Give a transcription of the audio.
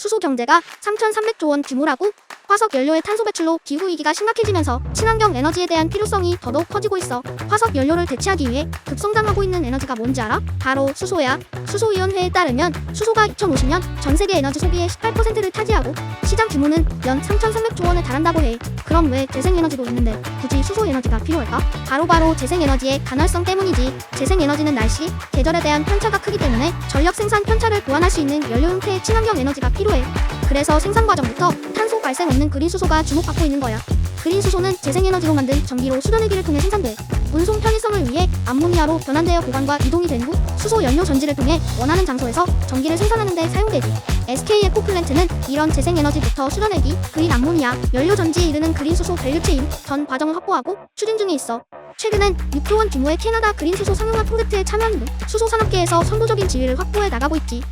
수소 경제가 3,300조 원 규모라고? 화석 연료의 탄소 배출로 기후 위기가 심각해지면서 친환경 에너지에 대한 필요성이 더더욱 커지고 있어. 화석 연료를 대체하기 위해 급성장하고 있는 에너지가 뭔지 알아? 바로 수소야. 수소위원회에 따르면 수소가 2050년 전 세계 에너지 소비의 18%를 차지하고 시장 규모는 연 3,300조 원에 달한다고 해. 그럼 왜 재생에너지도 있는데 굳이 수소 에너지가 필요할까? 바로바로 재생에너지의 간헐성 때문이지. 재생에너지는 날씨, 계절에 대한 편차가 크기 때문에 전력 생산 편차를 보완할 수 있는 연료 형태의 친환경 에너지가 필요해. 그래서 생산 과정부터 탄소 발생 없는 그린 수소가 주목받고 있는 거야. 그린 수소는 재생에너지로 만든 전기로 수변회기를 통해 생산돼. 운송 편의성을 위해 암모니아로 변환되어 보관과 이동이 된 후 수소 연료 전지를 통해 원하는 장소에서 전기를 생산하는 데 사용되지. SK 에코 플랜트는 이런 재생에너지부터 수변회기, 그린 암모니아, 연료 전지에 이르는 그린 수소 밸류체인 전 과정을 확보하고 추진 중에 있어. 최근엔 6조 원 규모의 캐나다 그린 수소 상용화 프로젝트에 참여한 등 수소 산업계에서 선도적인 지위를 확보해 나가고 있지.